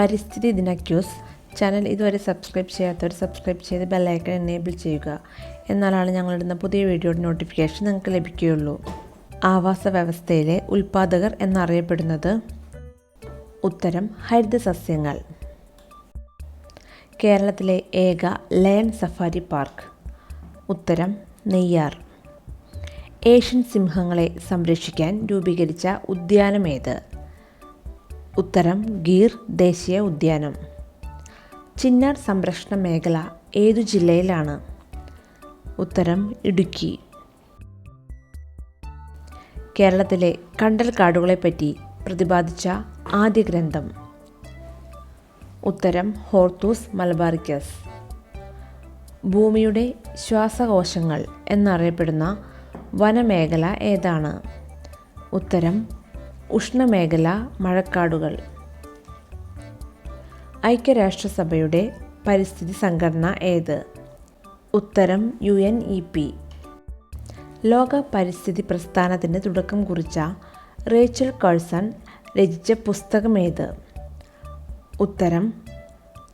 പരിസ്ഥിതി ദിന quiz. Channel ഇതുവരെ സബ്സ്ക്രൈബ് ചെയ്യാത്തവർ സബ്സ്ക്രൈബ് ചെയ്ത് ബെല്ലൈക്കൺ എനേബിൾ ചെയ്യുക. എന്നാലാണ് ഞങ്ങളിടുന്ന പുതിയ വീഡിയോയുടെ നോട്ടിഫിക്കേഷൻ നിങ്ങൾക്ക് ലഭിക്കുകയുള്ളൂ. ആവാസ വ്യവസ്ഥയിലെ ഉൽപ്പാദകർ എന്നറിയപ്പെടുന്നത് ഉത്തരം ഹരിത സസ്യങ്ങൾ. കേരളത്തിലെ ഏക ലയൺ സഫാരി പാർക്ക്. ഉത്തരം നെയ്യാർ. ഏഷ്യൻ സിംഹങ്ങളെ സംരക്ഷിക്കാൻ രൂപീകരിച്ച ഉദ്യാനമേത് ഉത്തരം ഗീർ ദേശീയ ഉദ്യാനം. ചിന്നാർ സംരക്ഷണ മേഖല ഏതു ജില്ലയിലാണ്? ഉത്തരം ഇടുക്കി. കേരളത്തിലെ കണ്ടൽക്കാടുകളെപ്പറ്റി പ്രതിപാദിച്ച ആദ്യ ഗ്രന്ഥം. ഉത്തരം ഹോർത്തൂസ് മലബാറിക്കസ്. ഭൂമിയുടെ ശ്വാസകോശങ്ങൾ എന്നറിയപ്പെടുന്ന വനമേഖല ഏതാണ്? ഉത്തരം ഉഷ്ണമേഖല മഴക്കാടുകൾ. ഐക്യരാഷ്ട്രസഭയുടെ പരിസ്ഥിതി സംഘടന ഏത്? ഉത്തരം യു എൻ ഇ പി. ലോക പരിസ്ഥിതി പ്രസ്ഥാനത്തിന് തുടക്കം കുറിച്ച റേച്ചൽ കേഴ്സൺ രചിച്ച പുസ്തകമേത് ഉത്തരം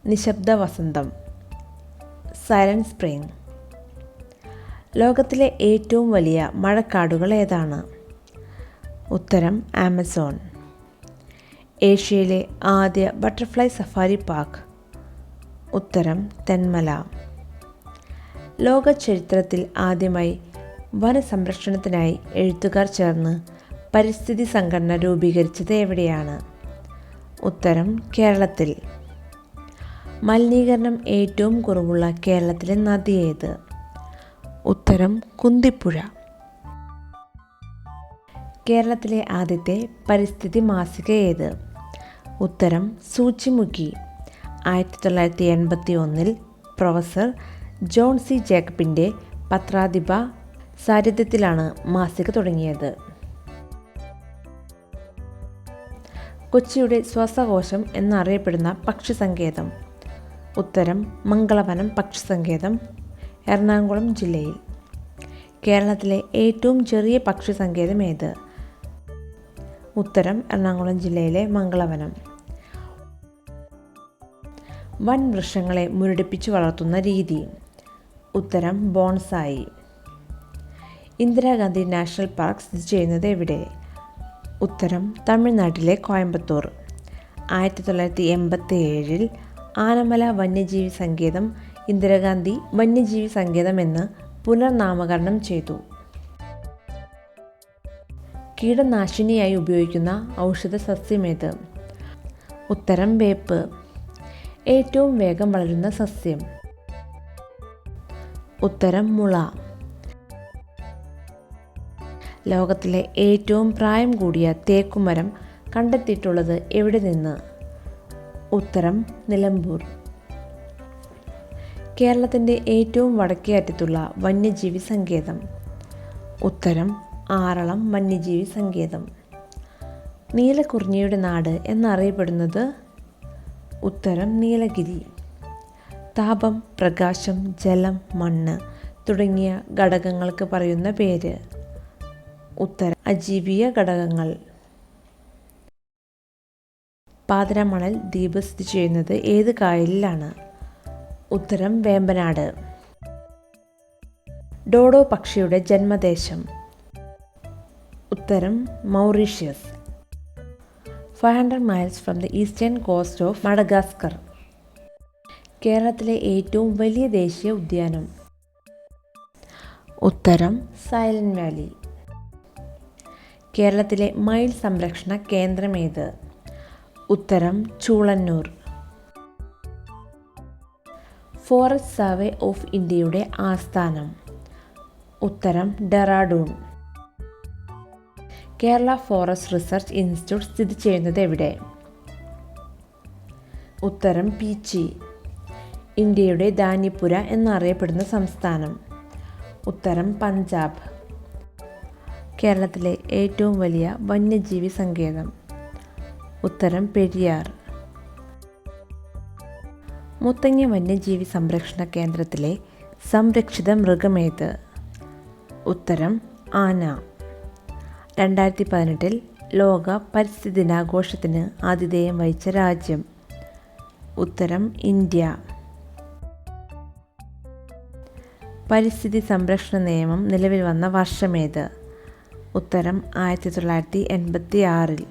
നിശബ്ദ വസന്തം സൈലന്റ് സ്പ്രിംഗ്. ലോകത്തിലെ ഏറ്റവും വലിയ മഴക്കാടുകൾ ഏതാണ്? ഉത്തരം ആമസോൺ. ഏഷ്യയിലെ ആദ്യ ബട്ടർഫ്ലൈ സഫാരി പാർക്ക്. ഉത്തരം തെന്മല. ലോക ചരിത്രത്തിൽ ആദ്യമായി വനസംരക്ഷണത്തിനായി എഴുത്തുകാർ ചേർന്ന് പരിസ്ഥിതി സംഘടന രൂപീകരിച്ചത് എവിടെയാണ്? ഉത്തരം കേരളത്തിൽ. മലിനീകരണം ഏറ്റവും കുറവുള്ള കേരളത്തിലെ നദി ഏത്? ഉത്തരം കുന്തിപ്പുഴ. കേരളത്തിലെ ആദ്യത്തെ പരിസ്ഥിതി മാസിക ഏത്? ഉത്തരം സൂചിമുഖി. ആയിരത്തി തൊള്ളായിരത്തി എൺപത്തി ഒന്നിൽ പ്രൊഫസർ ജോൺ സി ജേക്കബിന്റെ പത്രാധിപ സാരഥ്യത്തിലാണ് മാസിക തുടങ്ങിയത്. കൊച്ചിയുടെ ശ്വാസകോശം എന്നറിയപ്പെടുന്ന പക്ഷി സങ്കേതം ഉത്തരം മംഗളവനം പക്ഷി സങ്കേതം എറണാകുളം ജില്ലയിൽ. കേരളത്തിലെ ഏറ്റവും ചെറിയ പക്ഷി സങ്കേതം ഏത്? ഉത്തരം എറണാകുളം ജില്ലയിലെ മംഗളവനം. വൻ വൃക്ഷങ്ങളെ മുരടിപ്പിച്ച് വളർത്തുന്ന രീതി. ഉത്തരം ബോൺസായി. ഇന്ദിരാഗാന്ധി നാഷണൽ പാർക്ക് സ്ഥിതി ചെയ്യുന്നത് എവിടെ? ഉത്തരം തമിഴ്നാട്ടിലെ കോയമ്പത്തൂർ. ആയിരത്തി തൊള്ളായിരത്തി എൺപത്തി ഏഴിൽ ആനമല വന്യജീവി സങ്കേതം ഇന്ദിരാഗാന്ധി വന്യജീവി സങ്കേതം എന്ന് പുനർനാമകരണം ചെയ്തു. കീടനാശിനിയായി ഉപയോഗിക്കുന്ന ഔഷധ സസ്യമേത് ഉത്തരം വേപ്പ്. ഏറ്റവും വേഗം വളരുന്ന സസ്യം. ഉത്തരം മുള. ലോകത്തിലെ ഏറ്റവും പ്രായം കൂടിയ തേക്കുമരം കണ്ടെത്തിയിട്ടുള്ളത് എവിടെ നിന്ന്? ഉത്തരം നിലമ്പൂർ. കേരളത്തിന്റെ ഏറ്റവും വടക്കേ അറ്റത്തുള്ള വന്യജീവി സങ്കേതം. ഉത്തരം ആറളം വന്യജീവി സങ്കേതം. നീലക്കുറിഞ്ഞിയുടെ നാട് എന്നറിയപ്പെടുന്നത് ഉത്തരം നീലഗിരി. താപം പ്രകാശം ജലം മണ്ണ് തുടങ്ങിയ ഘടകങ്ങൾക്ക് പറയുന്ന പേര്. ഉത്തരം അജീവിയ ഘടകങ്ങൾ. പാതിരമണൽ ദ്വീപ് സ്ഥിതി ചെയ്യുന്നത് ഏത് കായലിലാണ്? ഉത്തരം വേമ്പനാട്. ഡോഡോ പക്ഷിയുടെ ജന്മദേശം. ഉത്തരം Mauritius. Five hundred miles from the eastern coast of Madagascar. കേരളത്തിലെ ഏറ്റവും വലിയ ദേശീയ ഉദ്യാനം. ഉത്തരം സൈലന്റ് വാലി. കേരളത്തിലെ മയിൽ സംരക്ഷണ കേന്ദ്രമേത് ഉത്തരം ചൂളന്നൂർ. ഫോറസ്റ്റ് സർവേ ഓഫ് ഇന്ത്യയുടെ ആസ്ഥാനം. ഉത്തരം Dehradun. Kerala forest research institute സ്ഥിതി ചെയ്യുന്നത് എവിടെ? ഉത്തരം പീച്ചി. ഇന്ത്യയുടെ ധാന്യപുര എന്നറിയപ്പെടുന്ന സംസ്ഥാനം. ഉത്തരം പഞ്ചാബ്. കേരളത്തിലെ ഏറ്റവും വലിയ വന്യജീവി സങ്കേതം. ഉത്തരം പെരിയാർ. മുത്തങ്ങ വന്യജീവി സംരക്ഷണ കേന്ദ്രത്തിലെ സംരക്ഷിത മൃഗമേത് ഉത്തരം ആന. രണ്ടായിരത്തി പതിനെട്ടിൽ ലോക പരിസ്ഥിതി ദിനാഘോഷത്തിന് ആതിഥേയം വഹിച്ച രാജ്യം. ഉത്തരം ഇന്ത്യ. പരിസ്ഥിതി സംരക്ഷണ നിയമം നിലവിൽ വന്ന വർഷമേത്? ഉത്തരം ആയിരത്തി തൊള്ളായിരത്തി എൺപത്തി ആറിൽ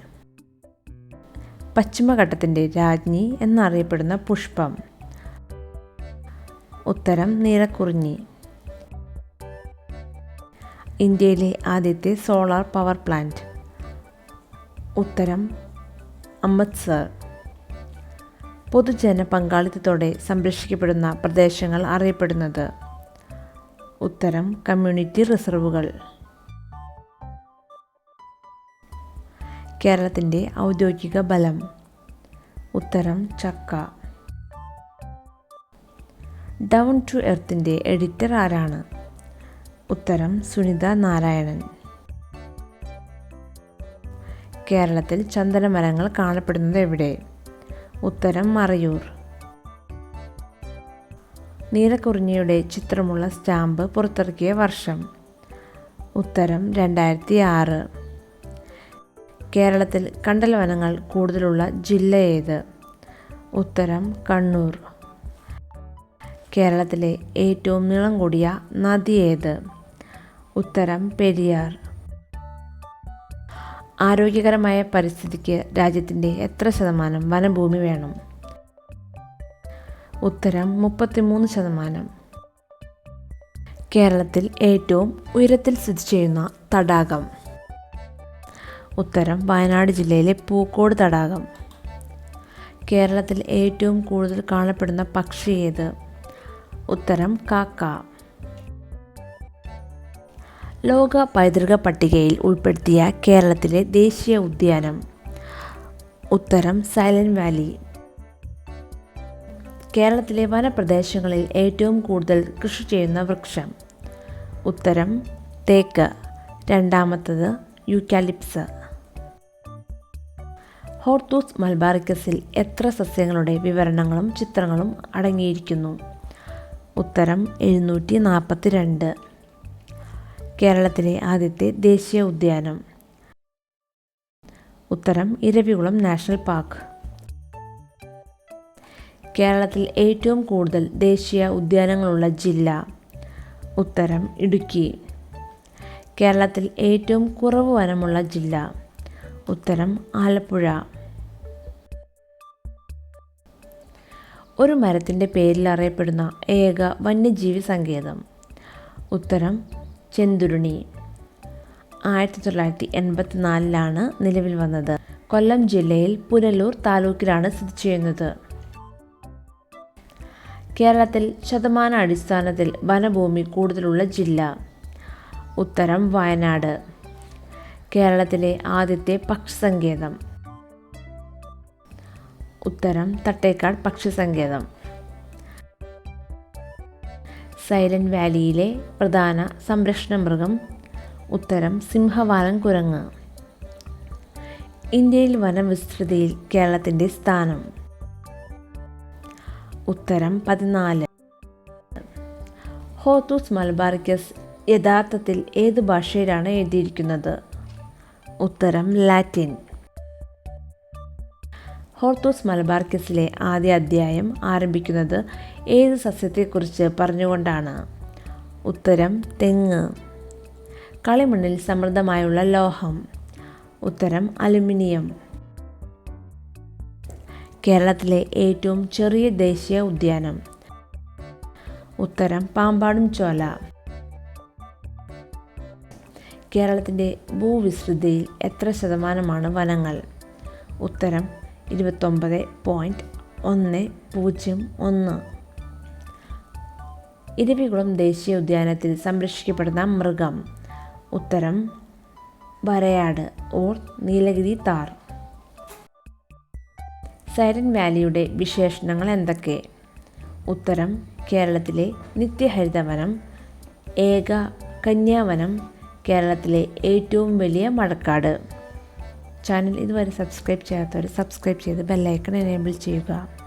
പശ്ചിമഘട്ടത്തിന്റെ രാജ്ഞി എന്നറിയപ്പെടുന്ന പുഷ്പം. ഉത്തരം നീലക്കുറിഞ്ഞി. ഇന്ത്യയിലെ ആദ്യത്തെ സോളാർ പവർ പ്ലാന്റ്. ഉത്തരം അമൃത്സർ. പൊതുജന പങ്കാളിത്തത്തോടെ സംരക്ഷിക്കപ്പെടുന്ന പ്രദേശങ്ങൾ അറിയപ്പെടുന്നത്. ഉത്തരം കമ്മ്യൂണിറ്റി റിസർവുകൾ. കേരളത്തിന്റെ ഔദ്യോഗിക ബലം. ഉത്തരം ചക്ക. ഡൗൺ ടു എർത്തിന്റെ എഡിറ്റർ ആരാണ്? ഉത്തരം സുനിത നാരായണൻ. കേരളത്തിൽ ചന്ദനമരങ്ങൾ കാണപ്പെടുന്നത് എവിടെ? ഉത്തരം മറയൂർ. നീലക്കുറിഞ്ഞിയുടെ ചിത്രമുള്ള സ്റ്റാമ്പ് പുറത്തിറക്കിയ വർഷം. ഉത്തരം രണ്ടായിരത്തി ആറ് കേരളത്തിൽ കണ്ടൽവനങ്ങൾ കൂടുതലുള്ള ജില്ല ഏത്? ഉത്തരം കണ്ണൂർ. കേരളത്തിലെ ഏറ്റവും നീളം കൂടിയ നദി ഏത്? ഉത്തരം പെരിയാർ. ആരോഗ്യകരമായ പരിസ്ഥിതിക്ക് രാജ്യത്തിന്റെ എത്ര ശതമാനം വനഭൂമി വേണം? ഉത്തരം മുപ്പത്തിമൂന്ന് ശതമാനം. കേരളത്തിൽ ഏറ്റവും ഉയരത്തിൽ സ്ഥിതി ചെയ്യുന്ന തടാകം. ഉത്തരം വയനാട് ജില്ലയിലെ പൂക്കോട് തടാകം. കേരളത്തിൽ ഏറ്റവും കൂടുതൽ കാണപ്പെടുന്ന പക്ഷി ഏത്? ഉത്തരം കാക്ക. ലോക പൈതൃക പട്ടികയിൽ ഉൾപ്പെടുത്തിയ കേരളത്തിലെ ദേശീയ ഉദ്യാനം. ഉത്തരം സൈലന്റ് വാലി. കേരളത്തിലെ വനപ്രദേശങ്ങളിൽ ഏറ്റവും കൂടുതൽ കൃഷി ചെയ്യുന്ന വൃക്ഷം. ഉത്തരം തേക്ക്. രണ്ടാമത്തത് യൂക്കാലിപ്സ്. ഹോർത്തൂസ് മൽബാറിക്കസിൽ എത്ര സസ്യങ്ങളുടെ വിവരണങ്ങളും ചിത്രങ്ങളും അടങ്ങിയിരിക്കുന്നു? ഉത്തരം എഴുന്നൂറ്റി നാൽപ്പത്തി രണ്ട് കേരളത്തിലെ ആദ്യത്തെ ദേശീയ ഉദ്യാനം. ഉത്തരം ഇരവികുളം നാഷണൽ പാർക്ക്. കേരളത്തിൽ ഏറ്റവും കൂടുതൽ ദേശീയ ഉദ്യാനങ്ങളുള്ള ജില്ല. ഉത്തരം ഇടുക്കി. കേരളത്തിൽ ഏറ്റവും കുറവ് വനമുള്ള ജില്ല. ഉത്തരം ആലപ്പുഴ. ഒരു മരത്തിന്റെ പേരിൽ അറിയപ്പെടുന്ന ഏക വന്യജീവി സങ്കേതം. ഉത്തരം ചെന്തുരുണി. ആയിരത്തി തൊള്ളായിരത്തി എൺപത്തി നാലിലാണ് നിലവിൽ വന്നത്. കൊല്ലം ജില്ലയിൽ പുനലൂർ താലൂക്കിലാണ് സ്ഥിതി ചെയ്യുന്നത്. കേരളത്തിൽ ശതമാന അടിസ്ഥാനത്തിൽ വനഭൂമി കൂടുതലുള്ള ജില്ല. ഉത്തരം വയനാട്. കേരളത്തിലെ ആദ്യത്തെ പക്ഷി സങ്കേതം ഉത്തരം തട്ടേക്കാട് പക്ഷി സങ്കേതം സൈലന്റ് വാലിയിലെ പ്രധാന സംരക്ഷണ മൃഗം ഉത്തരം സിംഹവാലൻ കുരങ്ങ്. ഇന്ത്യയിൽ വനവിസ്തൃതിയിൽ കേരളത്തിന്റെ സ്ഥാനം. ഉത്തരം പതിനാല്. ഹോത്തൂസ് മലബാറിക്കസ് യഥാർത്ഥത്തിൽ ഏത് ഭാഷയിലാണ് എഴുതിയിരിക്കുന്നത്? ഉത്തരം ലാറ്റിൻ. ഹോർത്തൂസ് മലബാർക്കസിലെ ആദ്യ അധ്യായം ആരംഭിക്കുന്നത് ഏത് സസ്യത്തെക്കുറിച്ച് പറഞ്ഞുകൊണ്ടാണ്? ഉത്തരം തെങ്ങ്. കളിമണ്ണിൽ സമൃദ്ധമായുള്ള ലോഹം. ഉത്തരം അലുമിനിയം. കേരളത്തിലെ ഏറ്റവും ചെറിയ ദേശീയ ഉദ്യാനം. ഉത്തരം പാമ്പാടും ചോല. കേരളത്തിന്റെ ഭൂവിസ്തൃതിയിൽ എത്ര ശതമാനമാണ് വനങ്ങൾ? ഉത്തരം ഇരുപത്തൊമ്പത് പോയിന്റ് ഒന്ന് പൂജ്യം ഒന്ന്. ഇരവികുളം ദേശീയ ഉദ്യാനത്തിൽ സംരക്ഷിക്കപ്പെടുന്ന മൃഗം. ഉത്തരം വരയാട് ഓർ നീലഗിരി താർ. സൈലന്റ് വാലിയുടെ വിശേഷണങ്ങൾ എന്തൊക്കെ? ഉത്തരം കേരളത്തിലെ നിത്യഹരിതവനം ഏക കന്യാവനം കേരളത്തിലെ ഏറ്റവും വലിയ മഴക്കാട് ചാനൽ ഇതുവരെ സബ്സ്ക്രൈബ് ചെയ്യാത്തവർ സബ്സ്ക്രൈബ് ചെയ്ത് ബെല്ലൈക്കൺ എനേബിൾ ചെയ്യുക.